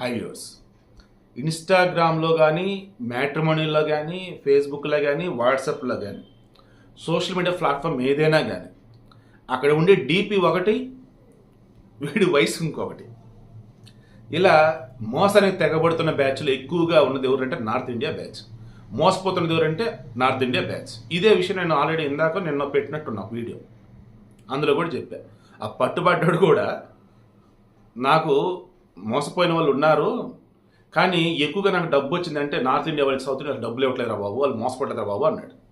High viewers ఇన్స్టాగ్రామ్లో కానీ మ్యాట్రిమోనీలో కానీ ఫేస్బుక్లో కానీ వాట్సాప్లో కానీ సోషల్ మీడియా ప్లాట్ఫామ్ ఏదైనా కానీ అక్కడ ఉండే డీపీ ఒకటి వీడి వయసు ఇంకొకటి. ఇలా మోసానికి తెగబడుతున్న బ్యాచ్లు ఎక్కువగా ఉన్నది ఎవరంటే నార్త్ ఇండియా బ్యాచ్. మోసపోతున్నది ఎవరంటే నార్త్ ఇండియా బ్యాచ్. ఇదే విషయం నేను ఆల్రెడీ ఇందాక నిన్న పెట్టినట్టున్నా వీడియో. అందులో కూడా చెప్పా. ఆ పట్టుబడ్డాడు కూడా నాకు మోసపోయిన వాళ్ళు ఉన్నారు. కానీ ఎక్కువగా నాకు డబ్బు వచ్చిందంటే నార్త్ ఇండియా వాళ్ళు సౌత్ ఇండియా డబ్బులు ఇవ్వట్లేదురా బాబు వాళ్ళు మోసపడలేదురా బాబు అన్నాడు.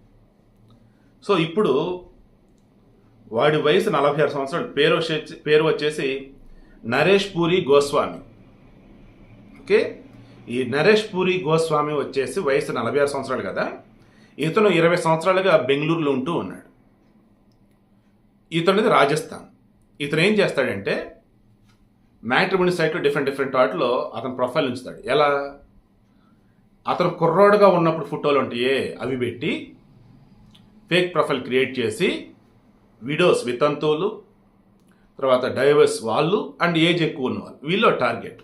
సో ఇప్పుడు వాడి వయసు నలభై ఆరు సంవత్సరాలు పేరు వచ్చేసి పేరు వచ్చేసి నరేష్ పూరి గోస్వామి. ఓకే? ఈ నరేష్ పూరి గోస్వామి వచ్చేసి వయసు నలభై ఆరు సంవత్సరాలు కదా ఇతను ఇరవై సంవత్సరాలుగా బెంగళూరులో ఉంటూ ఉన్నాడు. ఇతనిది రాజస్థాన్. ఇతను ఏం చేస్తాడంటే మ్యాట్రిమోని సైట్లో డిఫరెంట్ డిఫరెంట్ వాటిలో అతని ప్రొఫైల్ ఉంచుతాడు. ఎలా? అతను కుర్రోడుగా ఉన్నప్పుడు ఫోటోలు ఉంటాయే అవి పెట్టి ఫేక్ ప్రొఫైల్ క్రియేట్ చేసి విడోస్ వితంతువులు తర్వాత డైవర్స్ వాళ్ళు అండ్ ఏజ్ ఎక్కువ ఉన్న వాళ్ళు వీళ్ళు టార్గెట్.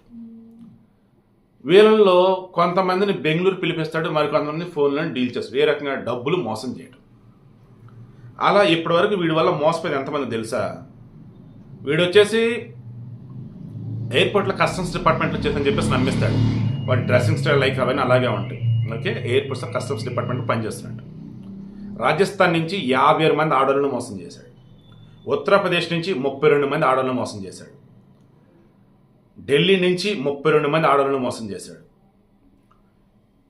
వీళ్ళల్లో కొంతమందిని బెంగళూరు పిలిపిస్తాడు మరి కొంతమంది ఫోన్లను డీల్ చేస్తాడు. ఏ రకంగా? డబ్బులు మోసం చేయడం అలా ఇప్పటివరకు వీడి వల్ల మోసపోయింది ఎంతమంది తెలుసా? వీడు వచ్చేసి ఎయిర్పోర్ట్లో కస్టమ్స్ డిపార్ట్మెంట్లో చేసని చెప్పేసి నమ్మిస్తాడు. వాడి డ్రెస్సింగ్ స్టైల్ లైక్ అవన్నీ అలాగే ఉంటాయి. ఓకే? ఎయిర్పోర్ట్స్లో కస్టమ్స్ డిపార్ట్మెంట్ పనిచేస్తున్నాడు. రాజస్థాన్ నుంచి యాభై ఆరు మంది ఆడవాళ్ళను మోసం చేశాడు. ఉత్తరప్రదేశ్ నుంచి ముప్పై రెండు మంది ఆడవాళ్ళను మోసం చేశాడు. ఢిల్లీ నుంచి ముప్పై రెండు మంది ఆడవాళ్ళను మోసం చేశాడు.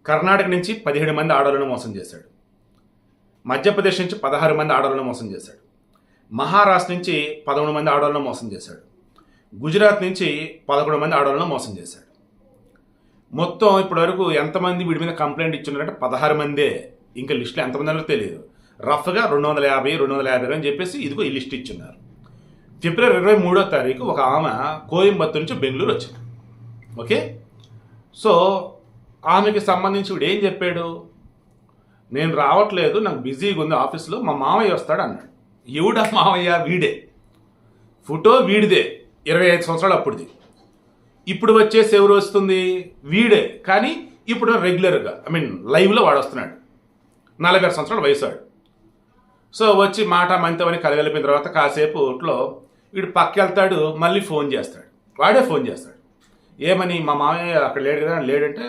కర్ణాటక నుంచి పదిహేడు మంది ఆడవాళ్ళను మోసం చేశాడు. మధ్యప్రదేశ్ నుంచి పదహారు మంది ఆడవాళ్ళను మోసం చేశాడు. మహారాష్ట్ర నుంచి పదమూడు మంది ఆడవాళ్ళను మోసం చేశాడు. గుజరాత్ నుంచి పదకొండు మంది ఆడవాళ్ళను మోసం చేశాడు. మొత్తం ఇప్పటివరకు ఎంతమంది వీడి మీద కంప్లైంట్ ఇచ్చున్నారంటే పదహారు మందే. ఇంకా లిస్టులో ఎంతమంది అన్నారో తెలియదు. రఫ్గా రెండు వందల యాభై రెండు వందల యాభై అని చెప్పేసి ఇదిగో ఈ లిస్ట్ ఇచ్చున్నారు. ఫిబ్రవరి ఇరవై మూడో తారీఖు ఒక ఆమె కోయంబత్తూరు నుంచి బెంగళూరు వచ్చింది. ఓకే? సో ఆమెకి సంబంధించి వీడు ఏం చెప్పాడు? నేను రావట్లేదు నాకు బిజీగా ఉంది ఆఫీస్లో మా మామయ్య వస్తాడు అన్నాడు. ఎవడా మామయ్య? వీడే. ఫోటో వీడిదే. ఇరవై ఐదు సంవత్సరాలు అప్పుడుది. ఇప్పుడు వచ్చేసి ఎవరు వస్తుంది? వీడే. కానీ ఇప్పుడు రెగ్యులర్గా ఐ మీన్ లైవ్లో వాడు వస్తున్నాడు. నలభై ఆరు సంవత్సరాలు వయసాడు సో వచ్చి మాట మంతమని కలగలిపిన తర్వాత కాసేపు ఇంట్లో వీడు పక్క వెళ్తాడు మళ్ళీ ఫోన్ చేస్తాడు. వాడే ఫోన్ చేస్తాడు. ఏమని మా మామయ్య అక్కడ లేడు కదా లేడంటే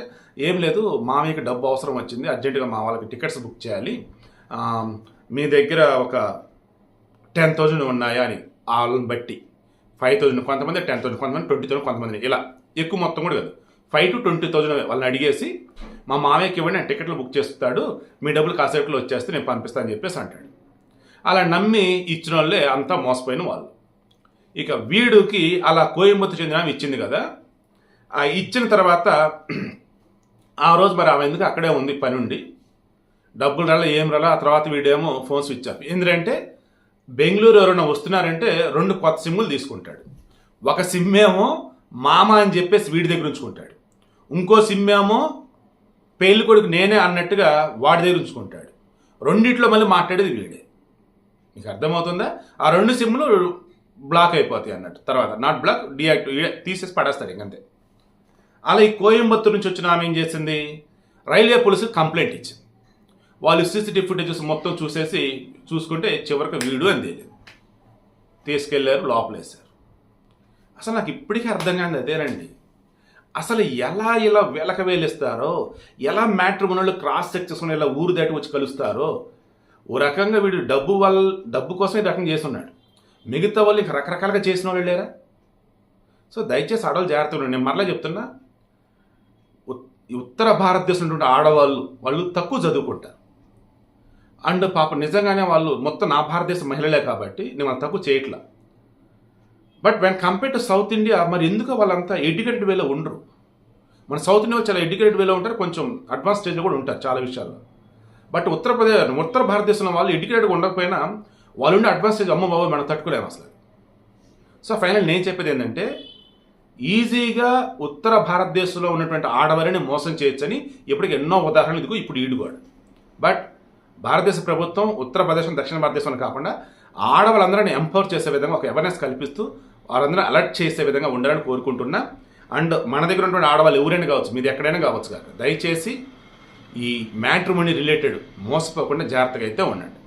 ఏం లేదు మామయ్యకి డబ్బు అవసరం వచ్చింది అర్జెంటుగా మా వాళ్ళకి టికెట్స్ బుక్ చేయాలి. మీ దగ్గర ఒక టెన్ థౌజండ్ ఉన్నాయా అని వాళ్ళని బట్టి. ఫైవ్ థౌజండ్ కొంతమంది టెన్ థౌసండ్ కొంతమంది ట్వంటీ థౌసండ్ కొంతమంది ఇలా ఎక్కువ మొత్తం కూడా కాదు. ఫైవ్ టు ట్వంటీ థౌసండ్ వాళ్ళని అడిగేసి మా మామయ్యకి ఇవ్వండి నేను టికెట్లు బుక్ చేస్తాడు మీ డబ్బులు కాసేపులో వచ్చేస్తే నేను పంపిస్తాను అని చెప్పేసి అంటాడు. అలా నమ్మి ఇచ్చిన వాళ్ళే అంతా మోసపోయిన వాళ్ళు. ఇక వీడికి అలా కోయంబత్తు చెందిన ఆమె ఇచ్చింది కదా. ఆ ఇచ్చిన తర్వాత ఆ రోజు మరి ఆమె ఎందుకు అక్కడే ఉంది పని ఉండి డబ్బులు రాలా ఏం రాలా ఆ తర్వాత వీడేమో ఫోన్ స్విచ్ ఆఫ్. ఎందుకంటే బెంగళూరు ఎవరైనా వస్తున్నారంటే రెండు కొత్త సిమ్ములు తీసుకుంటాడు. ఒక సిమ్ ఏమో మామ అని చెప్పేసి వీడి దగ్గర ఉంచుకుంటాడు. ఇంకో సిమ్ ఏమో పెళ్ళి కొడుకు నేనే అన్నట్టుగా వాడి దగ్గర ఉంచుకుంటాడు. రెండిట్లో మళ్ళీ మాట్లాడేది వీడే. మీకు అర్థమవుతుందా? ఆ రెండు సిమ్లు బ్లాక్ అయిపోతాయి అన్నట్టు. తర్వాత నాట్ బ్లాక్ డియాక్టివ్ తీసేసి పడేస్తాడు ఇంకంతే అలా ఈ కోయంబత్తూరు నుంచి వచ్చిన ఆమె ఏం చేసింది? రైల్వే పోలీసు కంప్లైంట్ ఇచ్చింది. వాళ్ళు సీసీటీవీ ఫుటేజెస్ మొత్తం చూసేసి చూసుకుంటే చివరికి వీడు అని తెలియదు తీసుకెళ్ళారు లోపలేశారు. అసలు నాకు ఇప్పటికీ అర్థం కాదు అదేనండి అసలు ఎలా ఇలా వెలక వేలిస్తారో ఎలా మ్యాట్రిమోనల్ క్రాస్ చెక్ చేసుకుని ఇలా ఊరు దాటి వచ్చి కలుస్తారో ఓ రకంగా వీడు డబ్బు వల్ల డబ్బు కోసం ఈ రకంగా చేస్తున్నాడు. మిగతా వాళ్ళు ఇంకా రకరకాలుగా చేసిన వాళ్ళు లేరా? సో దయచేసి ఆడవాళ్ళు జాగ్రత్తగా ఉండండి. నేను మరలా చెప్తున్నా ఉత్- ఉత్తర భారతదేశం ఉన్నటువంటి ఆడవాళ్ళు వాళ్ళు తక్కువ చదువుకుంటారు. అండ్ పాప నిజంగానే వాళ్ళు మొత్తం నా భారతదేశ మహిళలే కాబట్టి నేను అంత తక్కువ చేయట్లా. But when compare to south India మరి ఎందుకు వాళ్ళంతా ఎడ్యుకేటెడ్ వేలో ఉండరు? మన సౌత్ ఇండియా చాలా ఎడ్యుకేటెడ్ వేలో ఉంటారు కొంచెం అడ్వాన్స్ స్టేజ్లో కూడా ఉంటారు చాలా విషయాల్లో. బట్ ఉత్తరప్రదేశ్ ఉత్తర భారతదేశంలో వాళ్ళు ఎడ్యుకేటెడ్గా ఉండకపోయినా వాళ్ళు ఉండే అడ్వాన్స్ స్టేజ్ అమ్మ బాబు మనం తట్టుకోలేము అసలు. సో ఫైనల్ నేను చెప్పేది ఏంటంటే ఈజీగా ఉత్తర భారతదేశంలో ఉన్నటువంటి ఆడవారిని మోసం చేయొచ్చని ఇప్పటికి ఎన్నో ఉదాహరణలు ఇదిగో ఇప్పుడు ఈడుగాడు. బట్ భారతదేశ ప్రభుత్వం ఉత్తరప్రదేశ్ దక్షిణ భారతదేశం కాకుండా ఆడవాళ్ళందరినీ ఎంపవర్ చేసే విధంగా ఒక అవేర్నెస్ కల్పిస్తూ వాళ్ళందరూ అలర్ట్ చేసే విధంగా ఉండాలని కోరుకుంటున్నా. అండ్ మన దగ్గర ఉన్నటువంటి ఆడవాళ్ళు ఎవరైనా కావచ్చు మీది ఎక్కడైనా కావచ్చు కాక దయచేసి ఈ మ్యాట్రిమోనీ రిలేటెడ్ మోసపోకుండా జాగ్రత్తగా అయితే ఉండండి.